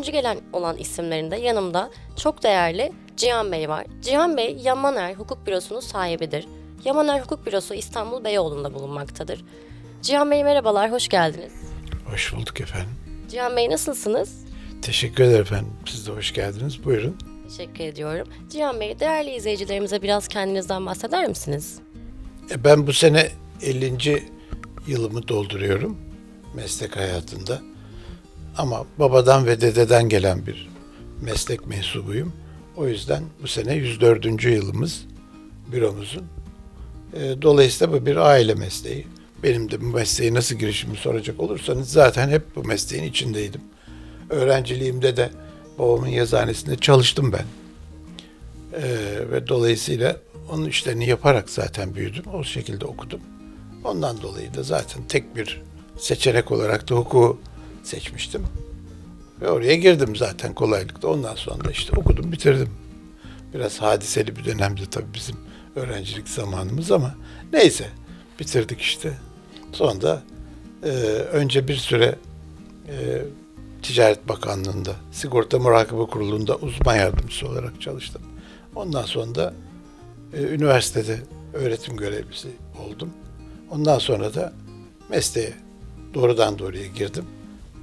öncü gelen olan isimlerinde yanımda çok değerli Cihan Bey var. Cihan Bey Yamaner Hukuk Bürosu'nun sahibidir. Yamaner Hukuk Bürosu İstanbul Beyoğlu'nda bulunmaktadır. Cihan Bey merhabalar, hoş geldiniz. Hoş bulduk efendim. Cihan Bey nasılsınız? Teşekkür ederim efendim. Siz de hoş geldiniz. Buyurun. Teşekkür ediyorum. Cihan Bey, değerli izleyicilerimize biraz kendinizden bahseder misiniz? E, Ben bu sene 50. yılımı dolduruyorum meslek hayatında. Ama babadan ve dededen gelen bir meslek mensubuyum. O yüzden bu sene 104. yılımız büromuzun. E, Dolayısıyla bu bir aile mesleği. Benim de bu mesleğe nasıl girişimi soracak olursanız zaten hep bu mesleğin içindeydim. Öğrenciliğimde de babamın yazıhanesinde çalıştım ben. Ee, ve dolayısıyla onun işlerini yaparak zaten büyüdüm. O şekilde okudum. Ondan dolayı da zaten tek bir seçenek olarak da hukuku seçmiştim. Ve oraya girdim zaten kolaylıkla. Ondan sonra da işte okudum, bitirdim. Biraz hadiseli bir dönemdi tabii bizim öğrencilik zamanımız ama neyse bitirdik işte. Sonra e, önce bir süre e, Ticaret Bakanlığı'nda, Sigorta Murakabe Kurulu'nda uzman yardımcısı olarak çalıştım. Ondan sonra da e, üniversitede öğretim görevlisi oldum. Ondan sonra da mesleğe doğrudan doğruya girdim.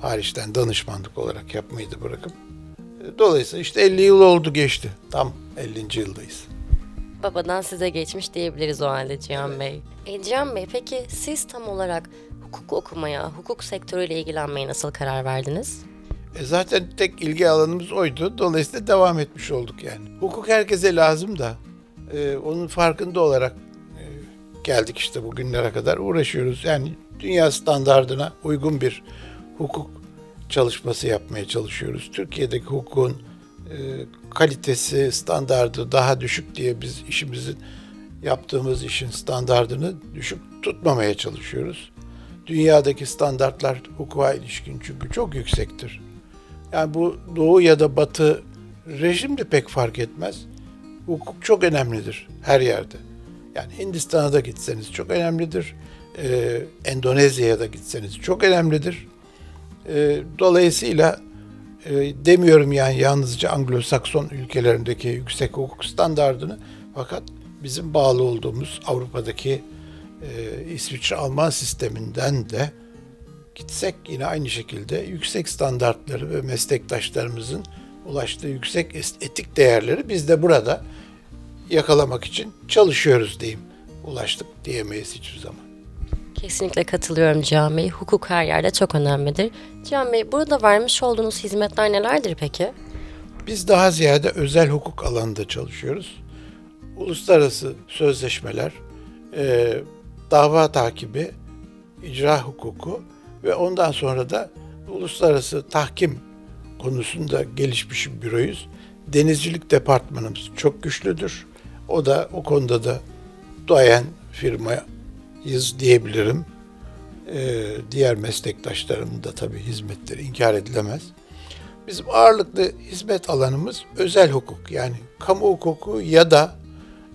Hariçten danışmanlık olarak yapmayı da bırakıp. e, Dolayısıyla işte 50 yıl oldu geçti. Tam 50. yıldayız. Babadan size geçmiş diyebiliriz o halde Cihan Bey. E, Cihan Bey, peki siz tam olarak hukuk okumaya, hukuk sektörüyle ilgilenmeye nasıl karar verdiniz? E zaten tek ilgi alanımız oydu. Dolayısıyla devam etmiş olduk yani. Hukuk herkese lazım da e, onun farkında olarak e, geldik işte bugünlere kadar uğraşıyoruz. Yani dünya standardına uygun bir hukuk çalışması yapmaya çalışıyoruz. Türkiye'deki hukukun e, kalitesi, standardı daha düşük diye biz işimizin yaptığımız işin standardını düşük tutmamaya çalışıyoruz. Dünyadaki standartlar hukuka ilişkin çünkü çok yüksektir. Yani bu doğu ya da batı rejim de pek fark etmez. Hukuk çok önemlidir her yerde. Yani Hindistan'a da gitseniz çok önemlidir. Ee, Endonezya'ya da gitseniz çok önemlidir. Ee, dolayısıyla e, demiyorum yani yalnızca Anglo-Sakson ülkelerindeki yüksek hukuk standardını fakat bizim bağlı olduğumuz Avrupa'daki e, İsviçre-Alman sisteminden de gitsek yine aynı şekilde yüksek standartları ve meslektaşlarımızın ulaştığı yüksek etik değerleri biz de burada yakalamak için çalışıyoruz diyeyim. Ulaştık diyemeyiz hiçbir zaman. Kesinlikle katılıyorum Cihan. Hukuk her yerde çok önemlidir. Cihan Bey, burada vermiş olduğunuz hizmetler nelerdir peki? Biz daha ziyade özel hukuk alanında çalışıyoruz. Uluslararası sözleşmeler, e, dava takibi, icra hukuku ve ondan sonra da uluslararası tahkim konusunda gelişmiş bir büroyuz. Denizcilik departmanımız çok güçlüdür. O da o konuda da duayen firmayız diyebilirim. E, diğer meslektaşlarımın da tabii hizmetleri inkar edilemez. Bizim ağırlıklı hizmet alanımız özel hukuk yani kamu hukuku ya da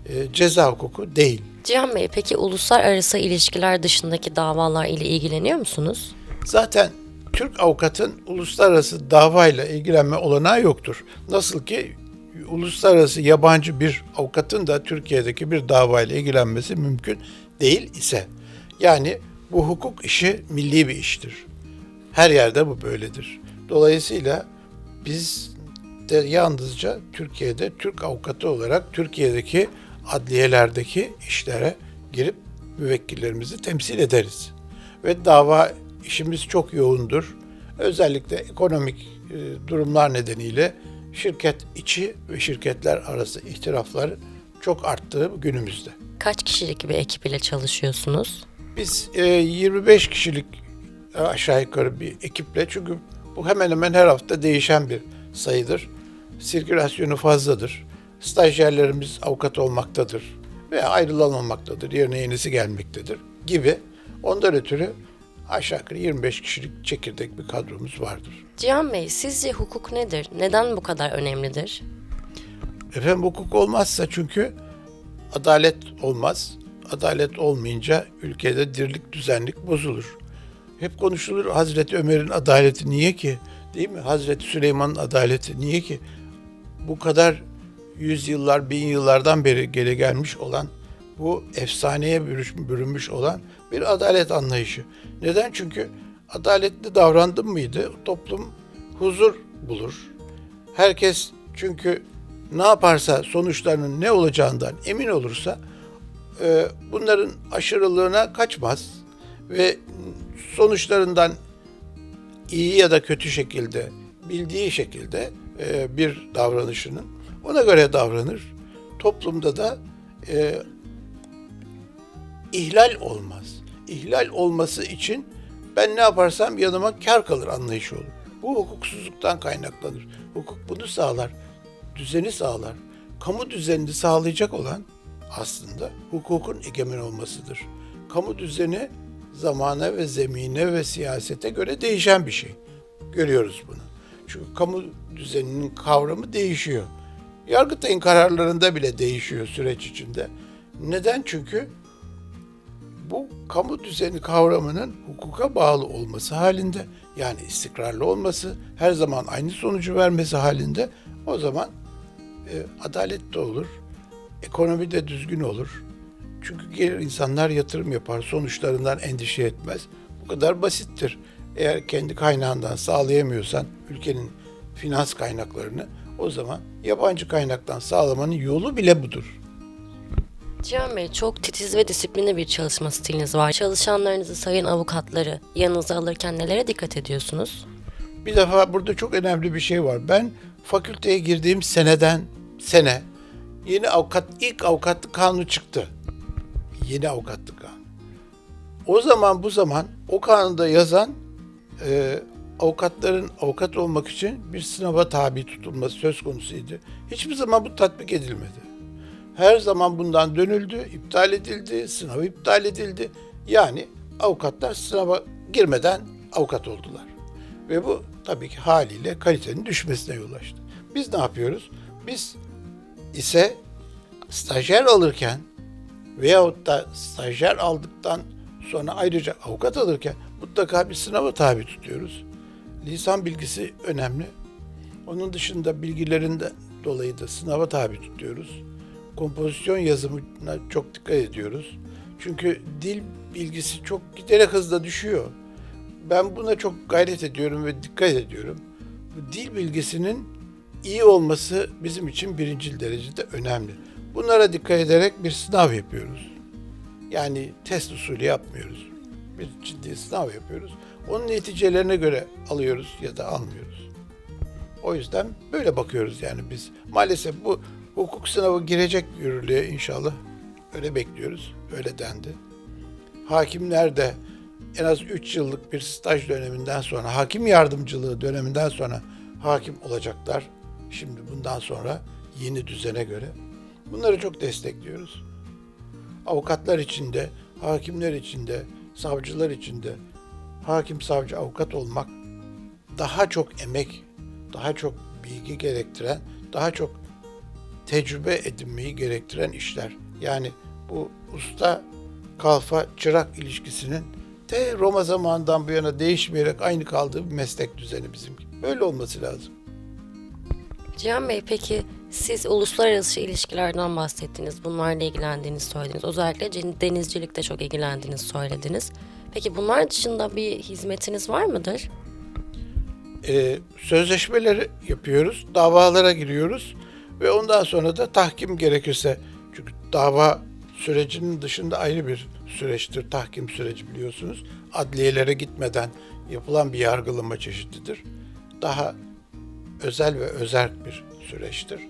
e, ceza hukuku değil. Cihan Bey, peki uluslararası ilişkiler dışındaki davalar ile ilgileniyor musunuz? Zaten Türk avukatın uluslararası davayla ilgilenme olanağı yoktur. Nasıl ki uluslararası yabancı bir avukatın da Türkiye'deki bir davayla ilgilenmesi mümkün değil ise. Yani bu hukuk işi milli bir iştir. Her yerde bu böyledir. Dolayısıyla biz de yalnızca Türkiye'de Türk avukatı olarak Türkiye'deki adliyelerdeki işlere girip müvekkillerimizi temsil ederiz. Ve dava işimiz çok yoğundur. Özellikle ekonomik e, durumlar nedeniyle şirket içi ve şirketler arası ihtilaflar çok arttı günümüzde. Kaç kişilik bir ekip ile çalışıyorsunuz? Biz e, 25 kişilik e, aşağı yukarı bir ekiple çünkü bu hemen hemen her hafta değişen bir sayıdır. Sirkülasyonu fazladır. Stajyerlerimiz avukat olmaktadır veya ayrılan olmaktadır. Yerine yenisi gelmektedir gibi. Ondan ötürü aşağı yukarı 25 kişilik çekirdek bir kadromuz vardır. Cihan Bey, sizce hukuk nedir? Neden bu kadar önemlidir? Efendim hukuk olmazsa çünkü adalet olmaz. Adalet olmayınca ülkede dirlik düzenlik bozulur. Hep konuşulur Hazreti Ömer'in adaleti niye ki? Değil mi? Hazreti Süleyman'ın adaleti. Niye ki? Bu kadar yüzyıllar, bin yıllardan beri geri gelmiş olan, bu efsaneye bürünmüş olan bir adalet anlayışı. Neden? Çünkü adaletli davrandın mıydı toplum huzur bulur. Herkes çünkü ne yaparsa sonuçlarının ne olacağından emin olursa e, bunların aşırılığına kaçmaz ve sonuçlarından iyi ya da kötü şekilde bildiği şekilde e, bir davranışının ona göre davranır. Toplumda da e, ihlal olmaz. İhlal olması için ben ne yaparsam yanıma kar kalır anlayışı olur. Bu hukuksuzluktan kaynaklanır. Hukuk bunu sağlar. Düzeni sağlar. Kamu düzenini sağlayacak olan aslında hukukun egemen olmasıdır. Kamu düzeni zamana ve zemine ve siyasete göre değişen bir şey. Görüyoruz bunu. Çünkü kamu düzeninin kavramı değişiyor. Yargıtay'ın kararlarında bile değişiyor süreç içinde. Neden? Çünkü bu kamu düzeni kavramının hukuka bağlı olması halinde yani istikrarlı olması, her zaman aynı sonucu vermesi halinde o zaman e, adalet de olur, ekonomi de düzgün olur. Çünkü gelir insanlar yatırım yapar, sonuçlarından endişe etmez. Bu kadar basittir. Eğer kendi kaynağından sağlayamıyorsan ülkenin finans kaynaklarını o zaman yabancı kaynaktan sağlamanın yolu bile budur. Cihan Bey çok titiz ve disiplinli bir çalışma stiliniz var. Çalışanlarınızı, sayın avukatları yanınıza alırken nelere dikkat ediyorsunuz? Bir defa burada çok önemli bir şey var. Ben fakülteye girdiğim seneden sene yeni avukat ilk avukatlık kanunu çıktı. Yeni avukatlık kanunu. O zaman bu zaman o kanunda yazan e, avukatların avukat olmak için bir sınava tabi tutulması söz konusuydu. Hiçbir zaman bu tatbik edilmedi. Her zaman bundan dönüldü, iptal edildi, sınav iptal edildi. Yani avukatlar sınava girmeden avukat oldular. Ve bu tabii ki haliyle kalitenin düşmesine yol açtı. Biz ne yapıyoruz? Biz ise stajyer alırken veyahut da stajyer aldıktan sonra ayrıca avukat alırken mutlaka bir sınava tabi tutuyoruz. Lisan bilgisi önemli. Onun dışında bilgilerinden dolayı da sınava tabi tutuyoruz. Kompozisyon yazımına çok dikkat ediyoruz. Çünkü dil bilgisi çok giderek hızla düşüyor. Ben buna çok gayret ediyorum ve dikkat ediyorum. Bu dil bilgisinin iyi olması bizim için birincil derecede önemli. Bunlara dikkat ederek bir sınav yapıyoruz. Yani test usulü yapmıyoruz. Bir ciddi sınav yapıyoruz. Onun neticelerine göre alıyoruz ya da almıyoruz. O yüzden böyle bakıyoruz yani biz. Maalesef bu hukuk sınavı girecek yürürlüğe inşallah. Öyle bekliyoruz. Öyle dendi. Hakimler de en az 3 yıllık bir staj döneminden sonra, hakim yardımcılığı döneminden sonra hakim olacaklar. Şimdi bundan sonra yeni düzene göre. Bunları çok destekliyoruz. Avukatlar için de, hakimler için de, savcılar için de hakim, savcı, avukat olmak daha çok emek, daha çok bilgi gerektiren, daha çok tecrübe edinmeyi gerektiren işler. Yani bu usta kalfa çırak ilişkisinin te Roma zamanından bu yana değişmeyerek aynı kaldığı bir meslek düzeni bizimki. Böyle olması lazım. Cihan Bey peki siz uluslararası ilişkilerden bahsettiniz. Bunlarla ilgilendiğinizi söylediniz. Özellikle denizcilikte çok ilgilendiğinizi söylediniz. Peki bunlar dışında bir hizmetiniz var mıdır? Ee, sözleşmeleri yapıyoruz, davalara giriyoruz ve ondan sonra da tahkim gerekirse çünkü dava sürecinin dışında ayrı bir süreçtir tahkim süreci biliyorsunuz. Adliyelere gitmeden yapılan bir yargılama çeşididir. Daha özel ve özerk bir süreçtir.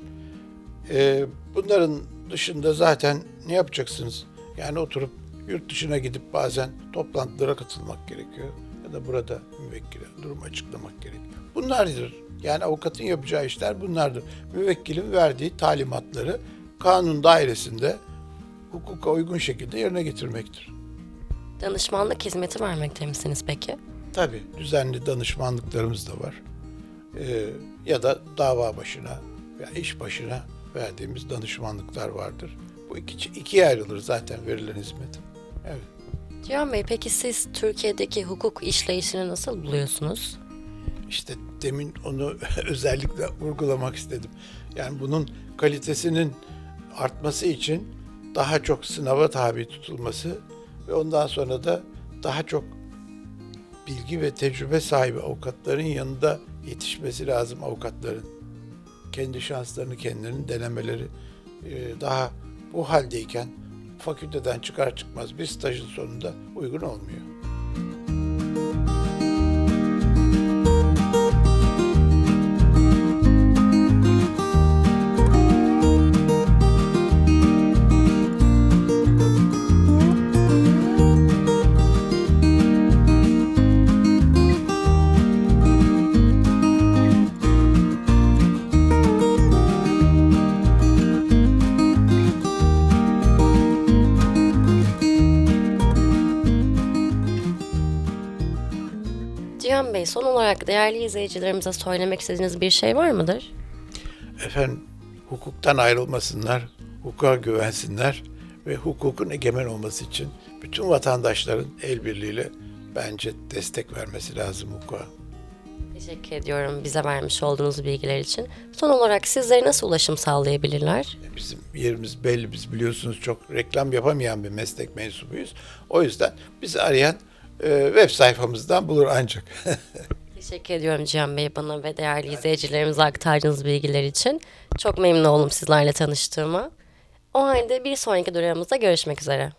Ee, bunların dışında zaten ne yapacaksınız? Yani oturup yurt dışına gidip bazen toplantılara katılmak gerekiyor. Ya da burada müvekkile durum açıklamak gerekiyor. Bunlardır. Yani avukatın yapacağı işler bunlardır. Müvekkilin verdiği talimatları kanun dairesinde hukuka uygun şekilde yerine getirmektir. Danışmanlık hizmeti vermekte misiniz peki? Tabii düzenli danışmanlıklarımız da var. Ee, ya da dava başına veya iş başına verdiğimiz danışmanlıklar vardır. Bu iki, ikiye ayrılır zaten verilen hizmet. Evet. Cihan Bey peki siz Türkiye'deki hukuk işleyişini nasıl buluyorsunuz? İşte demin onu özellikle vurgulamak istedim. Yani bunun kalitesinin artması için daha çok sınava tabi tutulması ve ondan sonra da daha çok bilgi ve tecrübe sahibi avukatların yanında yetişmesi lazım avukatların. Kendi şanslarını kendilerinin denemeleri e, daha bu haldeyken fakülteden çıkar çıkmaz bir stajın sonunda uygun olmuyor. Cihan Bey son olarak değerli izleyicilerimize söylemek istediğiniz bir şey var mıdır? Efendim hukuktan ayrılmasınlar, hukuka güvensinler ve hukukun egemen olması için bütün vatandaşların el birliğiyle bence destek vermesi lazım hukuka. Teşekkür ediyorum bize vermiş olduğunuz bilgiler için. Son olarak sizlere nasıl ulaşım sağlayabilirler? Bizim yerimiz belli, biz biliyorsunuz çok reklam yapamayan bir meslek mensubuyuz. O yüzden bizi arayan e, web sayfamızdan bulur ancak. Teşekkür ediyorum Cihan Bey bana ve değerli izleyicilerimize aktardığınız bilgiler için. Çok memnun oldum sizlerle tanıştığıma. O halde bir sonraki durağımızda görüşmek üzere.